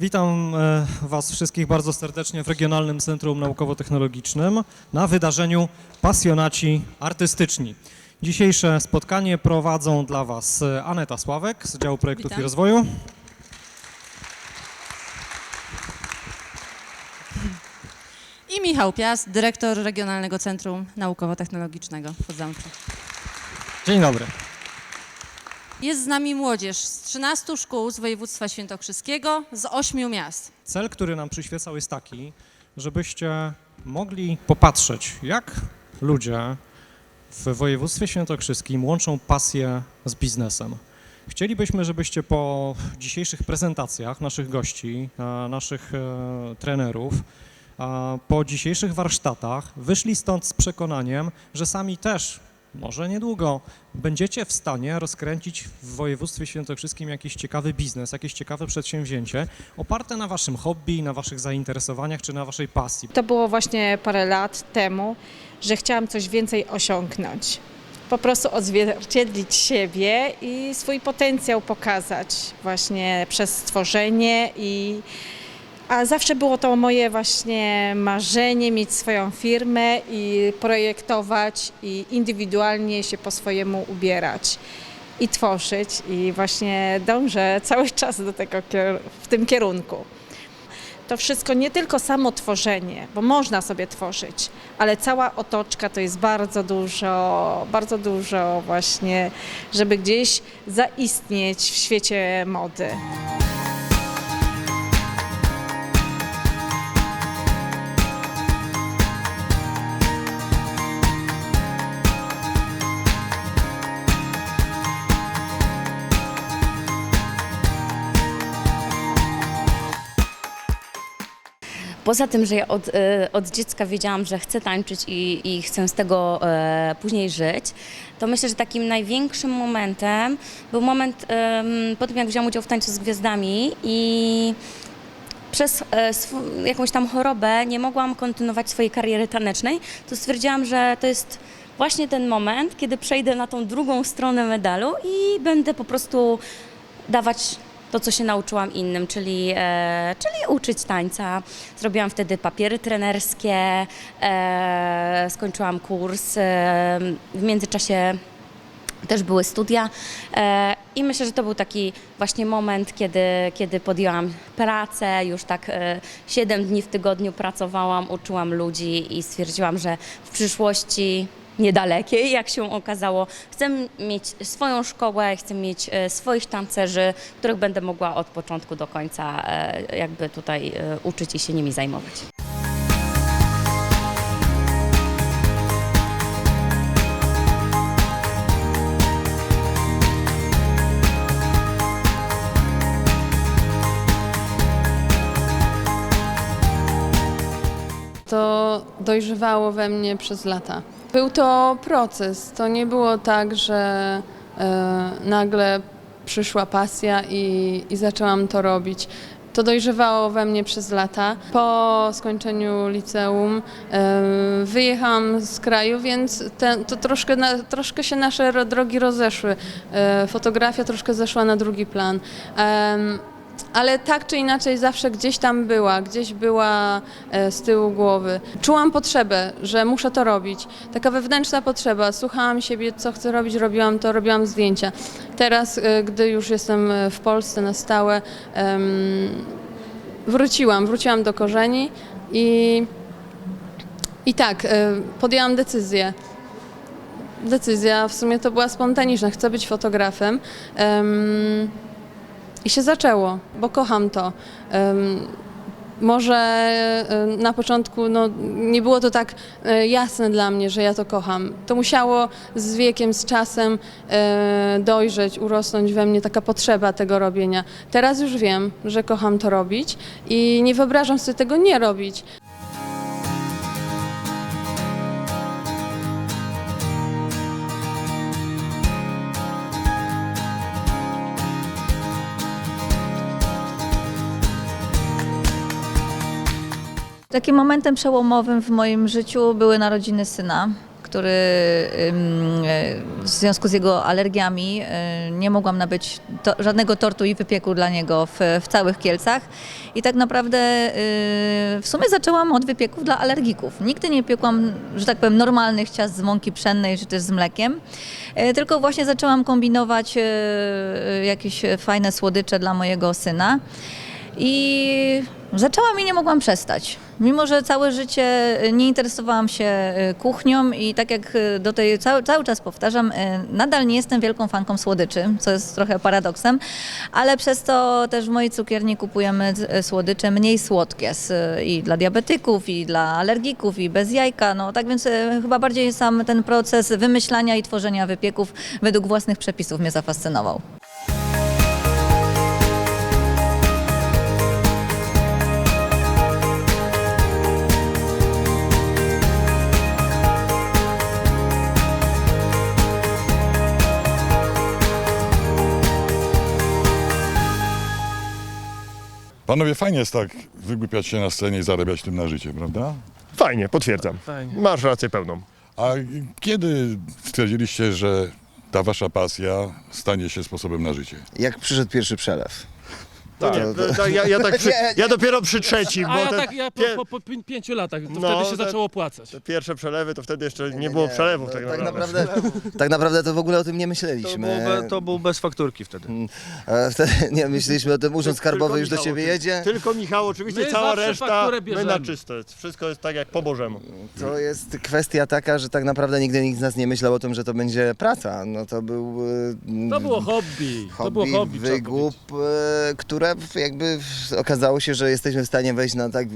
Witam e, Was wszystkich bardzo serdecznie w Regionalnym Centrum Naukowo-Technologicznym na wydarzeniu Pasjonaci Artystyczni. Dzisiejsze spotkanie prowadzą dla Was e, Aneta Sławek z działu projektów Witam. i rozwoju, Michał Piast, dyrektor Regionalnego Centrum Naukowo-Technologicznego w Podzamczu. Dzień dobry. Jest z nami młodzież z 13 szkół z województwa świętokrzyskiego, z 8 miast. Cel, który nam przyświecał jest taki, żebyście mogli popatrzeć, jak ludzie w województwie świętokrzyskim łączą pasję z biznesem. Chcielibyśmy, żebyście po dzisiejszych prezentacjach naszych gości, e, naszych e, trenerów, po dzisiejszych warsztatach wyszli stąd z przekonaniem, że sami też może niedługo będziecie w stanie rozkręcić w województwie świętokrzyskim jakiś ciekawy biznes, jakieś ciekawe przedsięwzięcie oparte na waszym hobby, na waszych zainteresowaniach czy na waszej pasji. To było właśnie parę lat temu, że chciałam coś więcej osiągnąć. Po prostu odzwierciedlić siebie i swój potencjał pokazać właśnie przez stworzenie i a zawsze było to moje właśnie marzenie mieć swoją firmę i projektować i indywidualnie się po swojemu ubierać i tworzyć i właśnie dążę cały czas do tego w tym kierunku to wszystko nie tylko samo tworzenie, bo można sobie tworzyć, ale cała otoczka to jest bardzo dużo, bardzo dużo właśnie, żeby gdzieś zaistnieć w świecie mody. Poza tym, że ja od, e, od dziecka wiedziałam, że chcę tańczyć i, i chcę z tego e, później żyć, to myślę, że takim największym momentem był moment po tym, jak wziąłam udział w Tańcu z Gwiazdami i przez e, jakąś tam chorobę nie mogłam kontynuować swojej kariery tanecznej, to stwierdziłam, że to jest właśnie ten moment, kiedy przejdę na tą drugą stronę medalu i będę po prostu dawać to, co się nauczyłam innym, czyli, e, czyli uczyć tańca. Zrobiłam wtedy papiery trenerskie, e, skończyłam kurs, e, w międzyczasie też były studia e, i myślę, że to był taki właśnie moment, kiedy, kiedy podjęłam pracę, już tak e, 7 dni w tygodniu pracowałam, uczyłam ludzi i stwierdziłam, że w przyszłości niedalekiej, jak się okazało, chcę mieć swoją szkołę, chcę mieć e, swoich tancerzy, których będę mogła od początku do końca e, jakby tutaj e, uczyć i się nimi zajmować. To dojrzewało we mnie przez lata. Był to proces. To nie było tak, że e, nagle przyszła pasja i, i zaczęłam to robić. To dojrzewało we mnie przez lata. Po skończeniu liceum e, wyjechałam z kraju, więc to troszkę, na, troszkę się nasze ro- drogi rozeszły. E, fotografia troszkę zeszła na drugi plan. Em, ale tak czy inaczej zawsze gdzieś tam była, gdzieś była e, z tyłu głowy. Czułam potrzebę, że muszę to robić. Taka wewnętrzna potrzeba. Słuchałam siebie, co chcę robić, robiłam to, robiłam zdjęcia. Teraz, e, gdy już jestem e, w Polsce na stałe, wróciłam, wróciłam do korzeni i, i tak, podjęłam decyzję. Decyzja w sumie to była spontaniczna. Chcę być fotografem. Em, i się zaczęło, bo kocham to. Może na początku no, nie było to tak e, jasne dla mnie, że ja to kocham. To musiało z wiekiem, z czasem e, dojrzeć, urosnąć we mnie taka potrzeba tego robienia. Teraz już wiem, że kocham to robić i nie wyobrażam sobie tego nie robić. Takim momentem przełomowym w moim życiu były narodziny syna, który w związku z jego alergiami e, nie mogłam nabyć to, żadnego tortu i wypieku dla niego w, w całych Kielcach. I tak naprawdę e, w sumie zaczęłam od wypieków dla alergików. Nigdy nie piekłam, że tak powiem, normalnych ciast z mąki pszennej czy też z mlekiem, e, tylko właśnie zaczęłam kombinować jakieś fajne słodycze dla mojego syna. I zaczęłam i nie mogłam przestać. Mimo, że całe życie nie interesowałam się y, kuchnią i tak jak y, do tej cały, cały czas powtarzam, y, nadal nie jestem wielką fanką słodyczy, co jest trochę paradoksem, ale przez to też w mojej cukierni kupujemy y, słodycze mniej słodkie i dla diabetyków, i dla alergików, i bez jajka. No, tak więc y, chyba bardziej sam ten proces wymyślania i tworzenia wypieków według własnych przepisów mnie zafascynował. Panowie, fajnie jest tak wygłupiać się na scenie i zarabiać tym na życie, prawda? Fajnie, potwierdzam. Masz rację pełną. A kiedy stwierdziliście, że ta wasza pasja stanie się sposobem na życie? Jak przyszedł pierwszy przelew. No nie, to, ja, ja, tak przy, ja dopiero przy trzecim, A bo ja te, tak ja po, pie- po, po pię- pięciu latach, to No, wtedy się to- zaczęło opłacać. te pierwsze przelewy to wtedy jeszcze nie, było przelewów no, tak tak naprawdę. Tak naprawdę to w ogóle o tym nie To, myśleliśmy. było be, to był bez fakturki wtedy. E, Wtedy nie myśleliśmy o tym, urząd skarbowy już do ciebie jedzie. Tylko Michał, oczywiście My cała zawsze reszta, fakturę my na bierzemy. czysto. Wszystko jest tak jak po Bożemu. To jest kwestia taka, że tak naprawdę nigdy nikt z nas nie myślał o tym, że to będzie praca. No to był. e, To było hobby, to było hobby, wygłup, e, które jakby okazało się, że jesteśmy w stanie wejść na tak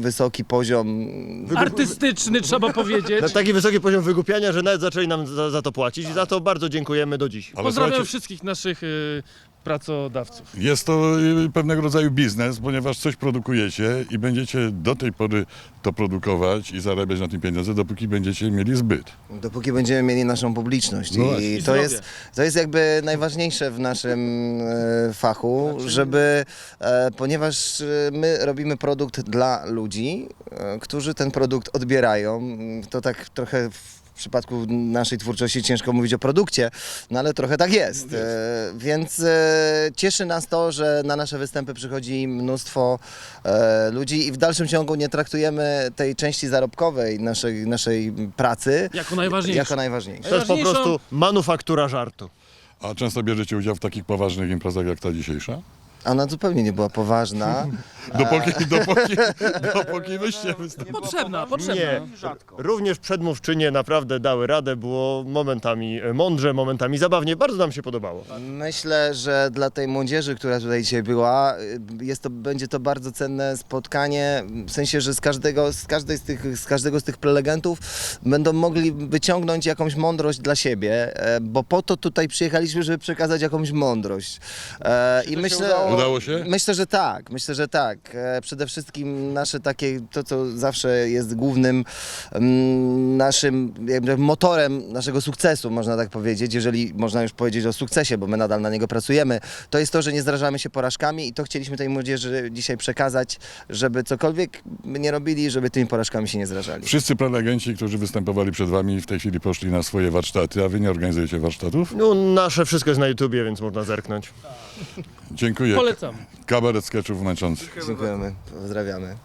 wysoki poziom. Artystyczny, trzeba powiedzieć. Na taki wysoki poziom wygłupiania, że nawet zaczęli nam za, za to płacić i za to bardzo dziękujemy do dziś. Ale Pozdrawiam słuchajcie, wszystkich naszych y, pracodawców. jest to y, pewnego rodzaju biznes, ponieważ coś produkujecie i będziecie do tej pory to produkować i zarabiać na tym pieniądze, dopóki będziecie mieli zbyt. Dopóki będziemy mieli naszą publiczność. No właśnie. I I to zdrowie. jest, to jest jakby najważniejsze w naszym e, fachu, żeby, e, ponieważ e, my robimy produkt dla ludzi, e, którzy ten produkt odbierają. To tak trochę w przypadku naszej twórczości ciężko mówić o produkcie, no ale trochę tak jest. E, więc e, cieszy nas to, że na nasze występy przychodzi mnóstwo e, ludzi i w dalszym ciągu nie traktujemy tej części zarobkowej naszej, naszej pracy Jako najważniejsze. jako najważniejsze. To jest po Najważniejszą- prostu manufaktura żartu. A często bierzecie udział w takich poważnych imprezach jak ta dzisiejsza? Ona zupełnie nie była poważna. Dopóki, dopóki, dopóki wyście wystąpili. Potrzebna, potrzebna. Nie, również przedmówczynie naprawdę dały radę, było momentami e, mądrze, momentami zabawnie, bardzo nam się podobało. Myślę, że dla tej młodzieży, która tutaj dzisiaj była, y, jest to, będzie to bardzo cenne spotkanie, w sensie, że z każdego, z, każdej z, tych, z każdego z tych prelegentów będą mogli wyciągnąć jakąś mądrość dla siebie, e, bo po to tutaj przyjechaliśmy, żeby przekazać jakąś mądrość. E, I myślę, Udało się? Myślę, że tak, myślę, że tak. E, Przede wszystkim nasze takie, to co zawsze jest głównym mm, naszym jakby motorem naszego sukcesu, można tak powiedzieć, jeżeli można już powiedzieć o sukcesie, bo my nadal na niego pracujemy, to jest to, że nie zrażamy się porażkami i to chcieliśmy tej młodzieży dzisiaj przekazać, żeby cokolwiek my nie robili, żeby tymi porażkami się nie zrażali. Wszyscy prelegenci, którzy występowali przed wami, w tej chwili poszli na swoje warsztaty, a wy nie organizujecie warsztatów? No, nasze wszystko jest na YouTubie, więc można zerknąć. Dziękuję. Polecam. Kabaret sketchów męczących. Dziękujemy, pozdrawiamy.